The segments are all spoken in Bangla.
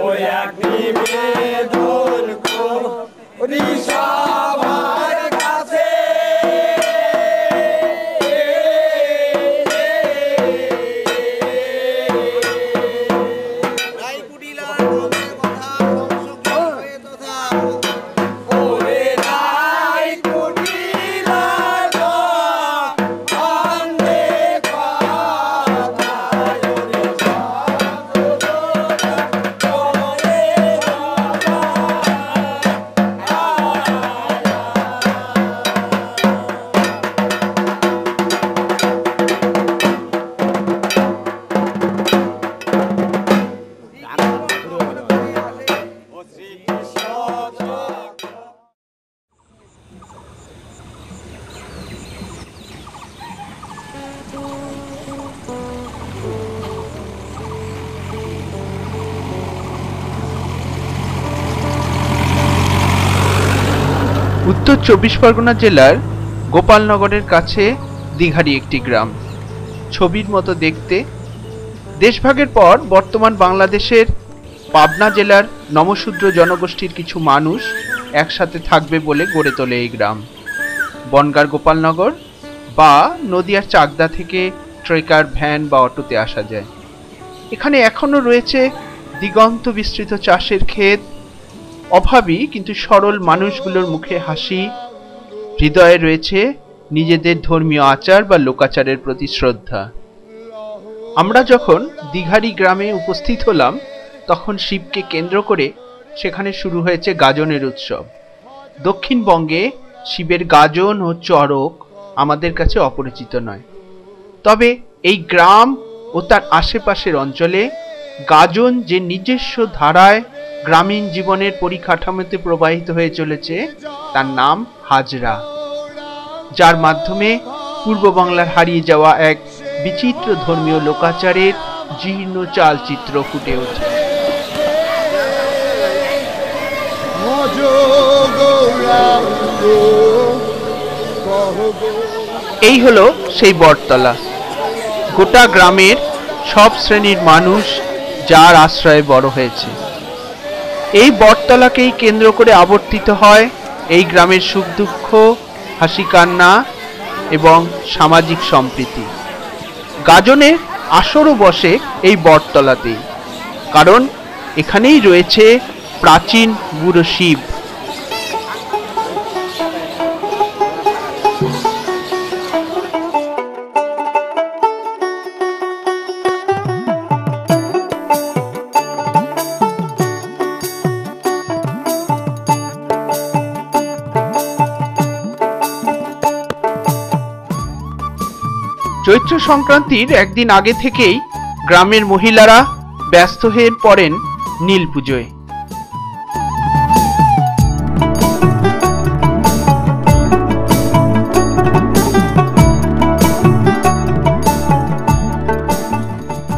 ওই এক নিবেদন করি সবার উত্তর চব্বিশ পরগনা জেলার গোপালনগরের কাছে দীঘারি একটি গ্রাম। ছবির মতো দেখতে। দেশভাগের পর বর্তমান বাংলাদেশের পাবনা জেলার নমশূদ্র জনগোষ্ঠীর কিছু মানুষ একসাথে থাকবে বলে গড়ে তোলে এই গ্রাম। বনগার গোপালনগর বা নদিয়ার চাকদা থেকে ট্রেকার, ভ্যান বা অটোতে আসা যায়। এখানে এখনও রয়েছে দিগন্ত বিস্তৃত চাষের ক্ষেত অভাবী কিন্তু সরল মানুষগুলোর মুখে হাসি, হৃদয়ে রয়েছে নিজেদের ধর্মীয় আচার বা লোকাচারের প্রতি শ্রদ্ধা। আমরা যখন দীঘারি গ্রামে উপস্থিত হলাম, তখন শিবকে কেন্দ্র করে সেখানে শুরু হয়েছে গাজনের উৎসব। দক্ষিণবঙ্গে শিবের গাজন ও চরক আমাদের কাছে অপরিচিত নয়। তবে এই গ্রাম ও তার আশেপাশের অঞ্চলে গাজন যে নিজস্ব ধারায় গ্রামীণ জীবনের পরিকাঠামোতে প্রবাহিত হয়ে চলেছে তার নাম হাজরা, যার মাধ্যমে পূর্ব বাংলার হারিয়ে যাওয়া এক বিচিত্র ধর্মীয় লোকাচারের জীর্ণ চালচিত্র ফুটে ওঠে। এই হলো সেই বটতলা। গোটা গ্রামের সব শ্রেণির মানুষ যার আশ্রয়ে বড় হয়েছে। এই বটতলাকেই কেন্দ্র করে আবর্তিত হয় এই গ্রামের সুখ দুঃখ, হাসি কান্না এবং সামাজিক সম্প্রীতি। গাজনের আসরও বসে এই বটতলাতেই। কারণ এখানেই রয়েছে প্রাচীন গুরু শিব। চৈত্র সংক্রান্তির একদিন আগে থেকেই গ্রামের মহিলারা ব্যস্ত হয়ে পড়েন নীল পুজোয়।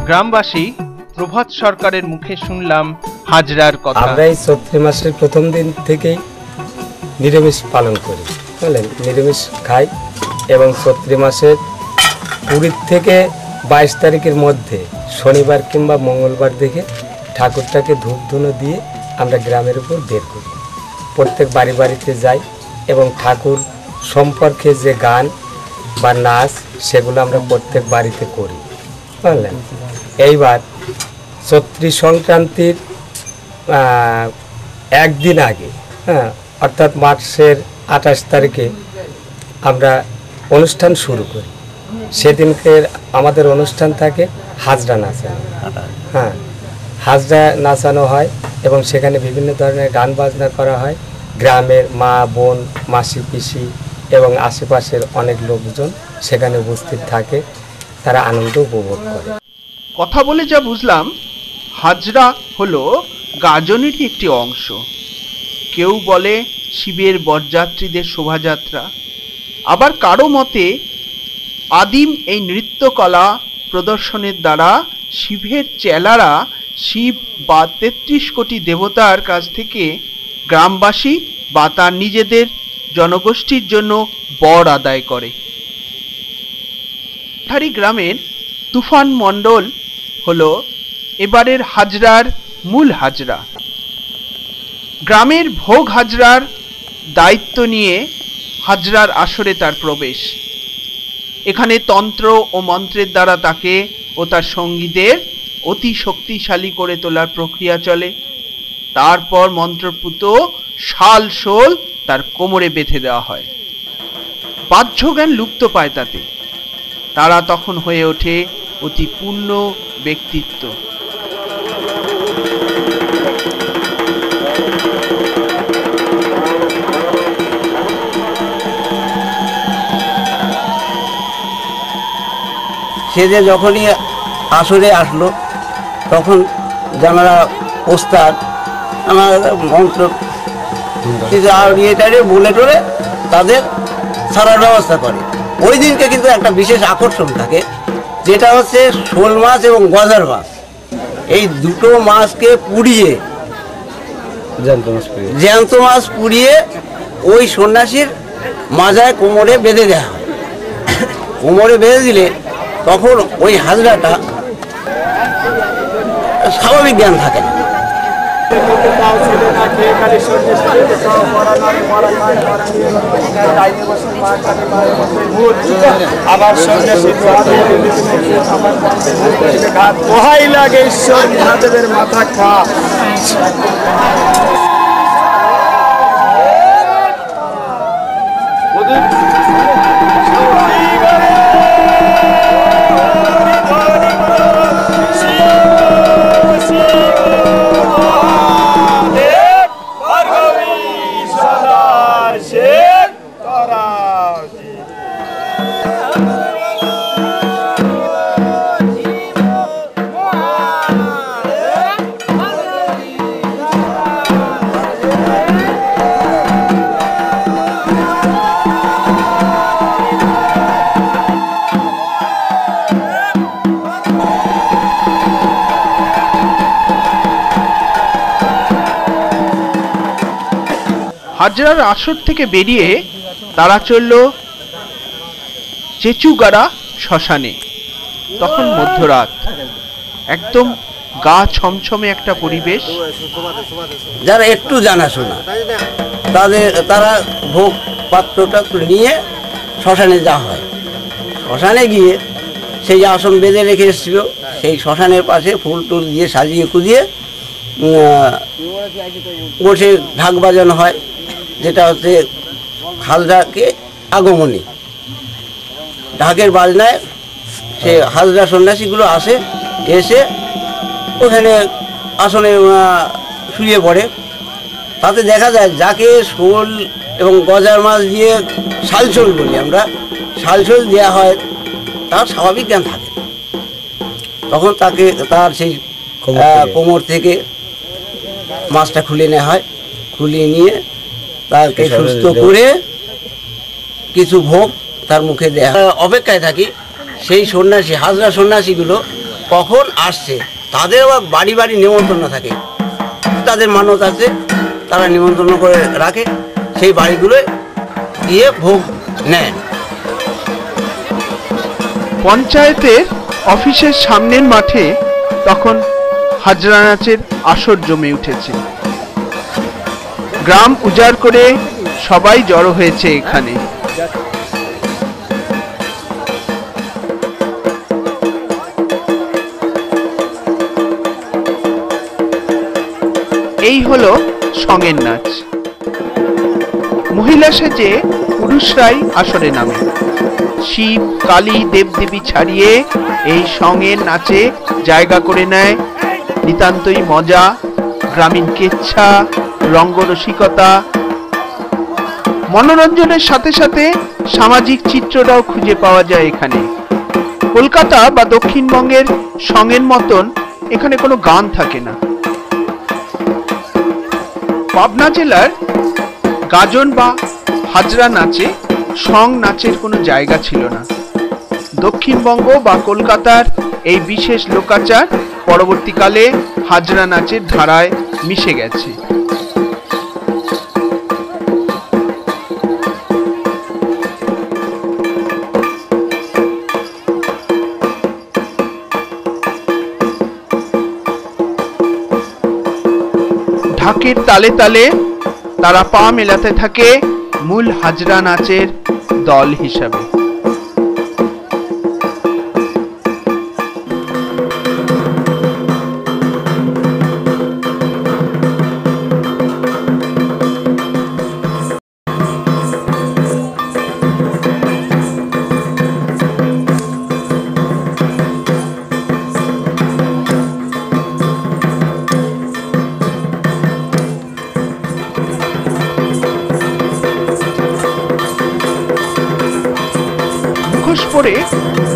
গ্রামবাসী, প্রভাত সরকারের মুখে শুনলাম হাজরার কথা। আমরা এই চৈত্র মাসের প্রথম দিন থেকেই নিরামিষ পালন করি, বুঝলেন? নিরামিষ খাই এবং চৈত্র মাসের কুড়ির থেকে বাইশ তারিখের মধ্যে শনিবার কিংবা মঙ্গলবার দেখে ঠাকুরটাকে ধূপ ধুনো দিয়ে আমরা গ্রামের উপর বের করি। প্রত্যেক বাড়ি বাড়িতে যাই এবং ঠাকুর সম্পর্কে যে গান বা নাচ সেগুলো আমরা প্রত্যেক বাড়িতে করি। বুঝলেন? এইবার চৈত্রী সংক্রান্তির একদিন আগে হ্যাঁ অর্থাৎ মার্চের আঠাশ তারিখে আমরা অনুষ্ঠান শুরু করি। সেদিনকে আমাদের অনুষ্ঠান থাকে, হাজরা নাচানো। হ্যাঁ হাজরা নাচানো হয় এবং সেখানে বিভিন্ন ধরনের গান বাজনা করা হয়। গ্রামের মা, বোন, মাসি, পিসি এবং আশেপাশের অনেক লোকজন সেখানে উপস্থিত থাকে। তারা আনন্দ উপভোগ করে। কথা বলে যা বুঝলাম, হাজরা হলো গাজনেরই একটি অংশ। কেউ বলে শিবের বরযাত্রীদের শোভাযাত্রা। আবার কারও মতে আদিম এই নৃত্যকলা প্রদর্শনের দ্বারা শিবের চেলারা শিব বা তেত্রিশ কোটি দেবতার কাছ থেকে গ্রামবাসী বা তার নিজেদের জনগোষ্ঠীর জন্য বর আদায় করে। ধারি গ্রামের তুফান মণ্ডল হল এবারের হাজরার মূল হাজরা। গ্রামের ভোগ হাজরার দায়িত্ব নিয়ে হাজরার আসরে তার প্রবেশ। এখানে তন্ত্র ও মন্ত্রের দ্বারা তাকে ও তার সঙ্গীদের অতি শক্তিশালী করে তোলার প্রক্রিয়া চলে। তারপর মন্ত্রপুত শাল শোল তার কোমরে বেঁধে দেওয়া হয়। বাহ্য জ্ঞান লুপ্ত পায় তাতে। তারা তখন হয়ে ওঠে অতি পূর্ণ ব্যক্তিত্ব। সে যে যখনই আসরে আসলো তখন যারা ওস্তাদ আমার মন্ত্র আর ইয়েটারে বলে টলে তাদের সারার ব্যবস্থা করে। ওই দিনকে কিন্তু একটা বিশেষ আকর্ষণ থাকে যেটা হচ্ছে শোল মাছ এবং গজার মাছ। এই দুটো মাছকে পুড়িয়ে জ্যান্ত মাছ পেয়ে জ্যান্ত মাছ পুড়িয়ে ওই সন্ন্যাসীর মাজায় কোমরে বেঁধে দেওয়া হয়। কোমরে বেঁধে দিলে তখন ওই হাজরাটা স্বাভাবিক জ্ঞান থাকে না। আবার সন্ন্যাসী লাগে ঈশ্বর মহাদেবের মাথা খা। হাজরার আসর থেকে বেরিয়ে তারা চলল চেচুগাড়া শ্মশানে, তখন মধ্যরাত। একদম গা ছমছমে একটা পরিবেশ। যারা একটু জানাশোনা, তাদের, তারা ভোগ পাত্রটা নিয়ে শ্মশানে যাওয়া হয়। শ্মশানে গিয়ে সেই আসন বেঁধে রেখে এসেছিল, সেই শ্মশানের পাশে ফুল টুল দিয়ে সাজিয়ে কুজিয়ে বসে ঢাক বাজানো হয়। যেটা হচ্ছে হালদাকে আগমনী। ঢাকের বাজনায় সে হালদা সন্ন্যাসীগুলো আসে এসে ওখানে আসনে শুয়ে পড়ে। তাতে দেখা যায় যাকে শোল এবং গজার মাছ দিয়ে শালশোল বলি আমরা শালশোল দেওয়া হয় তার স্বাভাবিক জ্ঞান থাকে। তখন তাকে তার সেই। কোমর থেকে। মাছটা খুলে নেওয়া হয় খুলিয়ে নিয়ে তাকে সুস্থ করে কিছু ভোগ তার মুখে দেয়া অপেক্ষায় থাকি। সেই সন্ন্যাসী হাজরা সন্ন্যাসীগুলো কখন আসছে তাদের আবার বাড়ি বাড়ি নিমন্ত্রণ থাকে। তাদের মানত আছে তারা নিমন্ত্রণ করে রাখে সেই বাড়িগুলোয় গিয়ে ভোগ নেয়। পঞ্চায়েতের অফিসের সামনের মাঠে তখন হাজরা নাচের আসর জমে উঠেছে। গ্রাম উজাড় করে সবাই জড়ো হয়েছে এখানে। এই হলো সঙ্গের নাচ। মহিলা সেজে পুরুষরাই আসরে নামে। শিব, কালী, দেবদেবী ছাড়িয়ে এই সঙ্গের নাচে জায়গা করে নেয় নিতান্তই মজা, গ্রামীণ কেচ্ছা রঙ্গরসিকতা। মনোরঞ্জনের সাথে সাথে সামাজিক চিত্রটাও খুঁজে পাওয়া যায় এখানে। কলকাতা বা দক্ষিণবঙ্গের সঙ্গের মতন এখানে কোনো গান থাকে না। পাবনা জেলার গাজন বা হাজরা নাচে, সং নাচের কোনো জায়গা ছিল না। দক্ষিণবঙ্গ বা কলকাতার এই বিশেষ লোকাচার পরবর্তীকালে হাজরা নাচের ধারায় মিশে গেছে। ঢাকের তালে তালে তারা পা মেলাতে থাকে মূল হাজরা নাচের দল হিসাবে।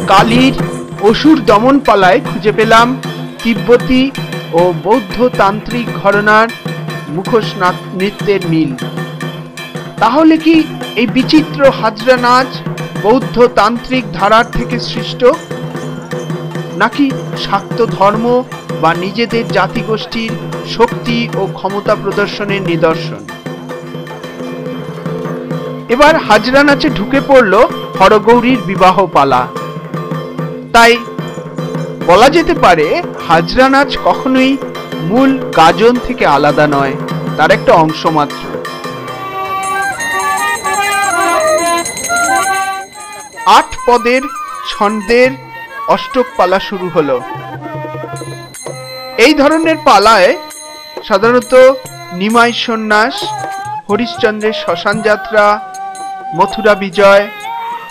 কালীর অসুর দমন পালায় খুঁজে পেলাম তিব্বতী ও বৌদ্ধ তান্ত্রিক ঘরনার মুখোশ নৃত্যের মিল। তাহলে কি এই বিচিত্র হাজরা নাচ বৌদ্ধ তান্ত্রিক ধারার থেকে সৃষ্ট? নাকি শাক্ত ধর্ম বা নিজেদের জাতিগোষ্ঠীর শক্তি ও ক্ষমতা প্রদর্শনের নিদর্শন? এবার হাজরা নাচে ঢুকে পড়ল হরগৌরীর বিবাহ পালা তাই বলা যেতে পারে হাজরা নাচ কখনোই মূল গাজন থেকে আলাদা নয়, তার একটা অংশ মাত্র। আট পদের ছন্দের অষ্টক পালা শুরু হলো। এই ধরনের পালায় সাধারণত নিমাই সন্ন্যাস, হরিশ্চন্দ্রের শ্মশান যাত্রা মথুরা বিজয়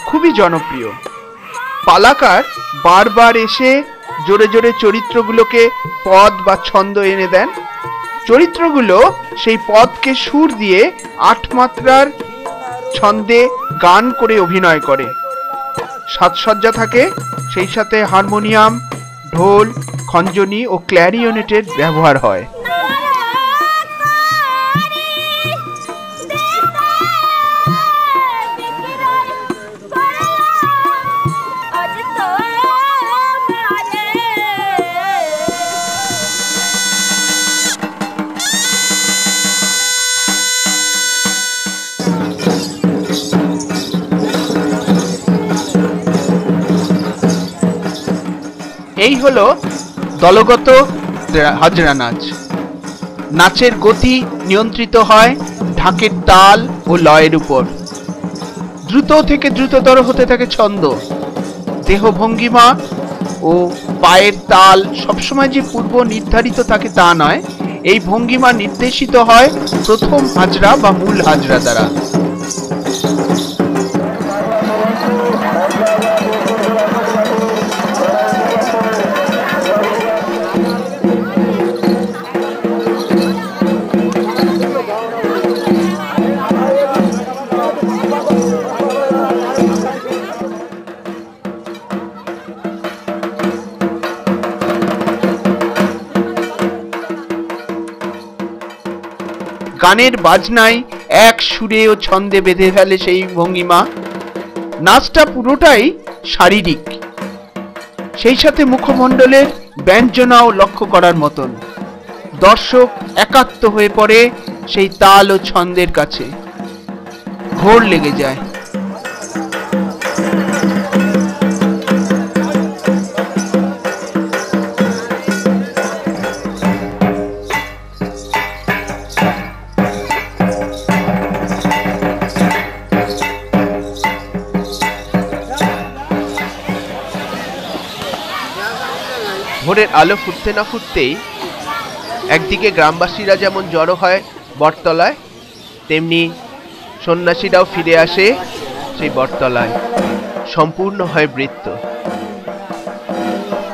খুবই জনপ্রিয়। পালাকার বারবার এসে জোরে জোরে চরিত্রগুলোকে পদ বা ছন্দ এনে দেন। চরিত্রগুলো সেই পদকে সুর দিয়ে আট মাত্রার ছন্দে গান করে অভিনয় করে। সাজসজ্জা থাকে, সেই সাথে হারমোনিয়াম, ঢোল, খঞ্জনি ও ক্ল্যারিওনেটের ব্যবহার হয়। এই হলো দলগত হাজরা নাচ। নাচের গতি নিয়ন্ত্রিত হয় ঢাকের তাল ও লয়ের উপর। দ্রুত থেকে দ্রুততর হতে থাকে ছন্দ। দেহ ভঙ্গিমা ও পায়ের তাল সবসময় যে পূর্ব নির্ধারিত থাকে তা নয়, এই ভঙ্গিমা নির্দেশিত হয় প্রথম হাজরা বা মূল হাজরা দ্বারা। গানের বাজনায় এক সুরে ও ছন্দে বেঁধে ফেলে সেই ভঙ্গিমা। নাচটা পুরোটাই শারীরিক। সেই সাথে মুখমণ্ডলের ব্যঞ্জনাও লক্ষ্য করার মতন। দর্শক একাত্ম হয়ে পড়ে সেই তাল ও ছন্দের কাছে। ঘোর লেগে যায়। ভোরের আলো ফুটতে না ফুটতেই একদিকে গ্রামবাসীরা যেমন জড়ো হয় বটতলায়, তেমনি সন্ন্যাসীরাও ফিরে আসে সেই বটতলায়। সম্পূর্ণ হয় বৃত্ত।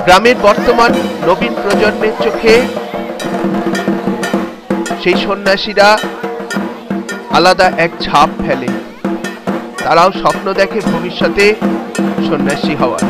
গ্রামের বর্তমান নবীন প্রজন্মের চোখে সেই সন্ন্যাসীরা আলাদা এক ছাপ ফেলে। তারাও স্বপ্ন দেখে ভবিষ্যতে সন্ন্যাসী হওয়ার।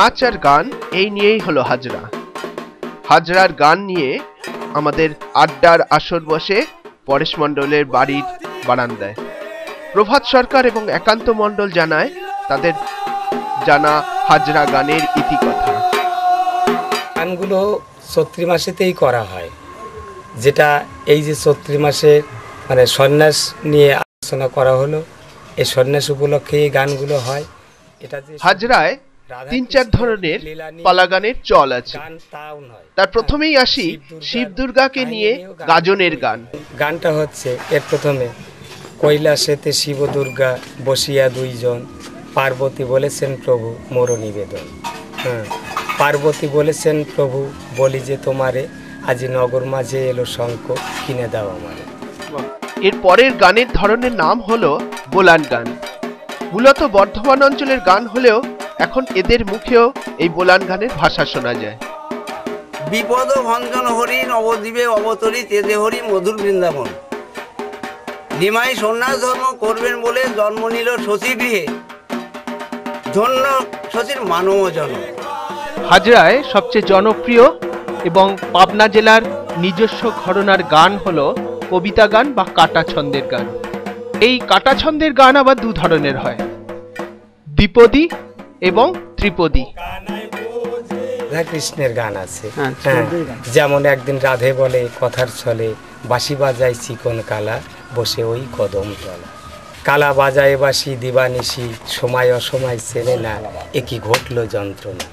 নাচ আর গান এই নিয়েই হলো হাজরা। হাজরার গান নিয়ে আমাদের আড্ডার আসর বসে পরেশ মণ্ডলের বাড়ির বারান্দায়। প্রভাত সরকার এবং একান্ত মণ্ডল জানায় তাদের জানা হাজরা গানের ইতিকথা। গানগুলো চৈত্রি মাসেতেই করা হয়। যেটা এই যে চৈত্রি মাসে মানে সন্ন্যাস নিয়ে আলোচনা করা হলো এই সন্ন্যাস উপলক্ষে এই গানগুলো হয়। এটা যে হাজরায় তিন চার ধরনের লীলা নিয়ে পালা গানের চল আছে তার প্রথমেই আসি শিব দুর্গাকে নিয়ে গাজনের গান। গানটা হচ্ছে এর প্রথমে কৈলাসেতে শিব দুর্গা বসিয়া দুইজন পার্বতী বলেছেন প্রভু মোর নিবেদন। হ্যাঁ পার্বতী বলেছেন প্রভু বলি যে তোমারে আজি নগর মাঝে এলো শঙ্খ কিনে দাও আমারে। এর পরের গানের ধরনের নাম হলো বোলান গান। মূলত বর্ধমান অঞ্চলের গান হলেও এখন এদের মুখেও এই বোলান গানের ভাষা শোনা যায়। বিপদ ভঞ্জন হরি? নবদ্বীপে অবতরী তেজে হরি মধুর বৃন্দাবন। নিমাই সন্ন্যাস ধর্ম করবেন বলে জন্ম নিল শশী গৃহে। ধন্য শশীর মানব জন্ম হাজরায় সবচেয়ে জনপ্রিয় এবং পাবনা জেলার নিজস্ব ঘরনার গান হল কবিতা গান বা কাটা ছন্দের গান। এই কাটা ছন্দের গান আবার দু ধরনের হয়। দ্বিপদী এবং ত্রিপদী। কৃষ্ণের গান আছে। হ্যাঁ যেমন একদিন রাধে বলে কথার ছলে বাঁশি বাজায় চিকন কালা বসে ওই কদম তলা। কালা বাজায় বাসি দিবানিশি সময় অসময় চেনে না একই ঘটল যন্ত্রণা।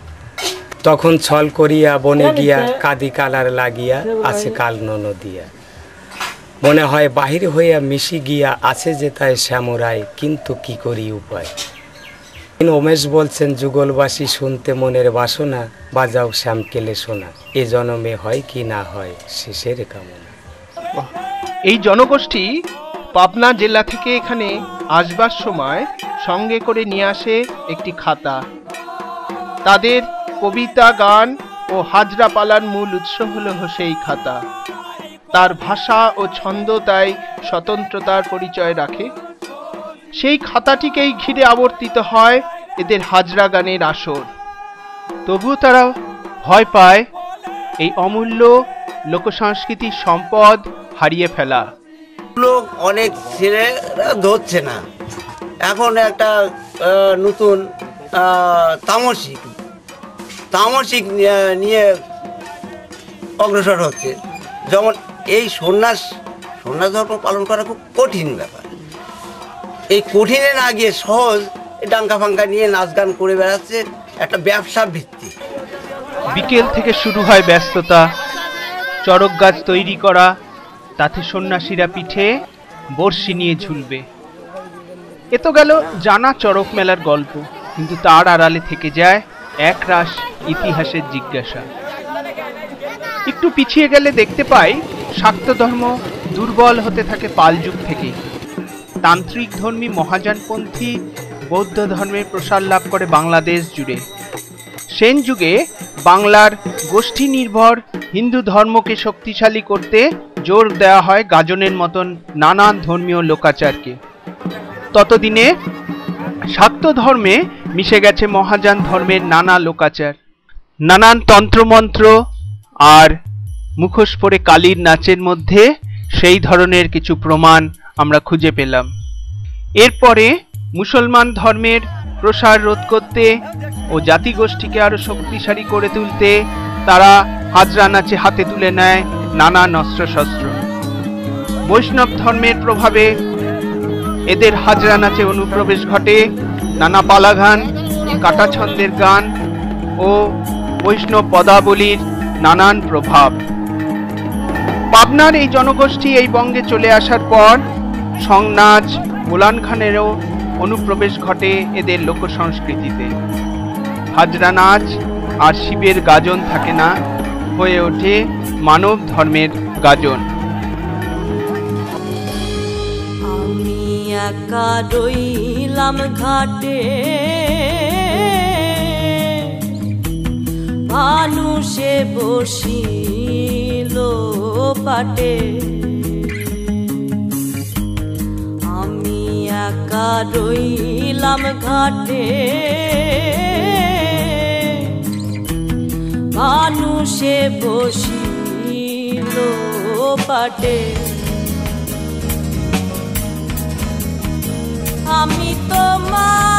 তখন ছল করিয়া বনে গিয়া কাদি কালার লাগিয়া আছে কাল নদিয়া মনে হয় বাহির হইয়া মিশি গিয়া আছে যে তাই শ্যামরায় কিন্তু কি করি উপায়? উমেশ বলছেন, যুগলবাসী শুনতে মনের বাসনা, বাজাও শ্যামকেলে শোনা এ জনমে হয় কি না হয় শেষের কামনা। এই জনগোষ্ঠী পাবনা জেলা থেকে এখানে আসবার সময় সঙ্গে করে নিয়ে আসে একটি খাতা। তাদের কবিতা, গান ও হাজরা পালার মূল উৎস হলো সেই খাতা। তার ভাষা ও ছন্দ তাই স্বতন্ত্রতার পরিচয় রাখে। সেই খাতাটিকেই ঘিরে আবর্তিত হয় এদের হাজরা গানের আসর। তবুও তারা ভয় পায় এই অমূল্য লোকসংস্কৃতির সম্পদ হারিয়ে ফেলা। লোক অনেক ছেলেরা ধরছে না। এখন একটা নতুন তামসিক। তামসিক নিয়ে অগ্রসর হচ্ছে। যেমন এই সন্ন্যাস সন্ন্যাস ধর্ম পালন করা খুব কঠিন ব্যাপার। এই কঠিনে না গিয়ে সহজ ডাঙ্কা ফাঙ্কা নিয়ে নাচ গান করে বেড়াচ্ছে একটা ব্যবসা ভিত্তিক। বিকেল থেকে শুরু হয় ব্যস্ততা, চড়ক গাছ তৈরি করা, তাতে সন্ন্যাসীরা পিঠে বর্ষি নিয়ে ঝুলবে। এ তো গেল জানা চড়ক মেলার গল্প, কিন্তু তার আড়ালে থেকে যায় একরাশ ইতিহাসের জিজ্ঞাসা। একটু পিছিয়ে গেলে দেখতে পাই শাক্ত ধর্ম দুর্বল হতে থাকে পাল যুগ থেকেই। তান্ত্রিক ধর্মী মহাযানপন্থী বৌদ্ধ ধর্মের প্রসার লাভ করে বাংলাদেশ জুড়ে। সেন যুগে বাংলার গোষ্ঠী নির্ভর হিন্দু ধর্মকে শক্তিশালী করতে জোর দেওয়া হয় গাজনের মতন নানান ধর্মীয় লোকাচারকে। ততদিনে শাক্ত ধর্মে মিশে গেছে মহাযান ধর্মের নানা লোকাচার। নানান তন্ত্রমন্ত্র আর মুখোশ পরে কালীর নাচের মধ্যে সেই ধরনের কিছু প্রমাণ আমরা খুঁজে পেলাম। এরপরে মুসলমান ধর্মের প্রসার রোধ করতে ও জাতিগোষ্ঠীকে আরও শক্তিশালী করে তুলতে তারা হাজরা নাচে হাতে তুলে নেয় নানান অস্ত্রশস্ত্র বৈষ্ণব ধর্মের প্রভাবে এদের হাজরা নাচে অনুপ্রবেশ ঘটে নানা পালাগান কাটা ছন্দের গান ও বৈষ্ণব পদাবলীর নানান প্রভাব। পাবনার এই জনগোষ্ঠী এই বঙ্গে চলে আসার পর সংনাচ বোলান খানেরও অনুপ্রবেশ ঘটে এদের লোক সংস্কৃতিতে হাজরা নাচ আর শিবের গাজন থাকে না, হয়ে ওঠে মানব ধর্মের গাজন। আমি একা রইলাম ঘাটে, মানুষে বসিল পাটে। একা রইলাম ঘাটে। মানুষে বসিল পাটে। আমি তোমার